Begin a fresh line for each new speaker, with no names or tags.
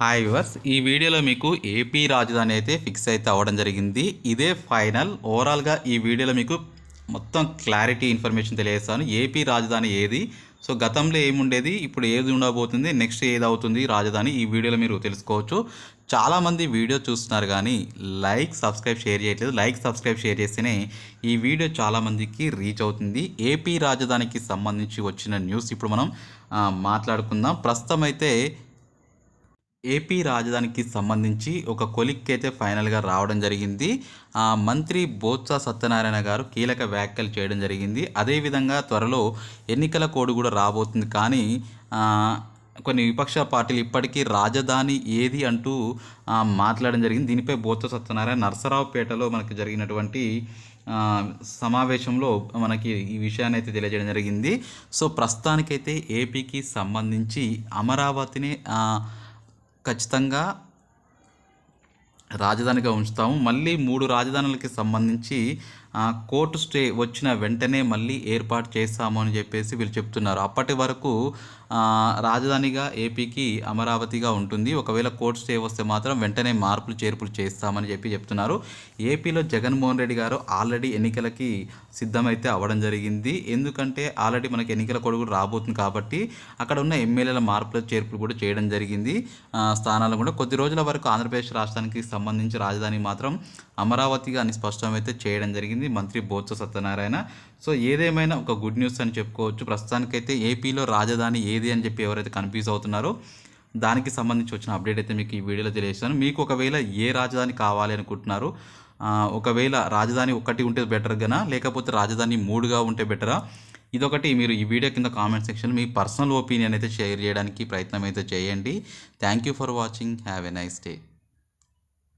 Hi verse ఈ వీడియోలో మీకు ఏపీ రాజధాని అయితే ఫిక్స్ అయితే అవ్వడం జరిగింది. ఇదే ఫైనల్. ఓవరాల్గా ఈ వీడియోలో మీకు మొత్తం క్లారిటీ ఇన్ఫర్మేషన్ తెలియజేస్తాను. ఏపీ రాజధాని ఏది? సో గతంలో ఏముండేది? ఇప్పుడు ఏది ఉండబోతుంది? నెక్స్ట్ ఏది అవుతుంది రాజధాని? ఈ వీడియోలో మీరు తెలుసుకోవచ్చు. చాలామంది వీడియో చూస్తున్నారు కానీ లైక్ సబ్స్క్రైబ్ షేర్ చేయట్లేదు. లైక్ సబ్స్క్రైబ్ షేర్ చేస్తేనే ఈ వీడియో చాలామందికి రీచ్ అవుతుంది. ఏపీ రాజధానికి సంబంధించి వచ్చిన న్యూస్ ఇప్పుడు మనం మాట్లాడుకుందాం. ప్రస్తుతం అయితే ఏపీ రాజధానికి సంబంధించి ఒక కొలిక్కి అయితే ఫైనల్గా రావడం జరిగింది. ఆ మంత్రి బోత్స సత్యనారాయణ గారు కీలక వ్యాఖ్యలు చేయడం జరిగింది. అదేవిధంగా త్వరలో ఎన్నికల కోడ్ కూడా రాబోతుంది. కానీ కొన్ని విపక్ష పార్టీలు ఇప్పటికీ రాజధాని ఏది అంటూ మాట్లాడడం జరిగింది. దీనిపై బోత్స సత్యనారాయణ నరసరావుపేటలో మనకి జరిగినటువంటి సమావేశంలో మనకి ఈ విషయాన్ని అయితే తెలియజేయడం జరిగింది. సో ప్రస్తుతానికైతే ఏపీకి సంబంధించి అమరావతిని ఖచ్చితంగా రాజధానిగా ఉంచుతాము. మళ్ళీ మూడు రాజధానులకి సంబంధించి కోర్టు స్టే వచ్చిన వెంటనే మళ్ళీ ఏర్పాటు చేస్తాము అని చెప్పేసి వీళ్ళు చెప్తున్నారు. అప్పటి వరకు రాజధానిగా ఏపీకి అమరావతిగా ఉంటుంది. ఒకవేళ కోర్టు స్టే వస్తే మాత్రం వెంటనే మార్పులు చేర్పులు చేస్తామని చెప్పి చెప్తున్నారు. ఏపీలో జగన్మోహన్ రెడ్డి గారు ఆల్రెడీ ఎన్నికలకి సిద్ధమైతే అవ్వడం జరిగింది. ఎందుకంటే ఆల్రెడీ మనకి ఎన్నికల కొడుకు రాబోతుంది కాబట్టి అక్కడ ఉన్న ఎమ్మెల్యేల మార్పులు చేర్పులు కూడా చేయడం జరిగింది. స్థానాలు కూడా కొద్ది రోజుల వరకు ఆంధ్రప్రదేశ్ రాష్ట్రానికి సంబంధించి రాజధాని మాత్రం అమరావతిగా అని స్పష్టమైతే చేయడం జరిగింది. మంత్రి బోత్స సత్యనారాయణ. సో ఏదేమైనా ఒక గుడ్ న్యూస్ అని చెప్పుకోవచ్చు. ప్రస్తుతానికైతే ఏపీలో రాజధాని ఏది అని చెప్పి ఎవరైతే కన్ఫ్యూజ్ అవుతున్నారో దానికి సంబంధించి వచ్చిన అప్డేట్ అయితే మీకు ఈ వీడియోలో తెలియజేస్తాను. మీకు ఒకవేళ ఏ రాజధాని కావాలి అనుకుంటున్నారు ఒకవేళ రాజధాని ఒకటి ఉంటే బెటర్ గనా లేకపోతే రాజధాని మూడుగా ఉంటే బెటరా? ఇదొకటి మీరు ఈ వీడియో కింద కామెంట్ సెక్షన్ మీ పర్సనల్ ఒపీనియన్ అయితే షేర్ చేయడానికి ప్రయత్నం అయితే చేయండి. Thank you for watching. Have a nice day.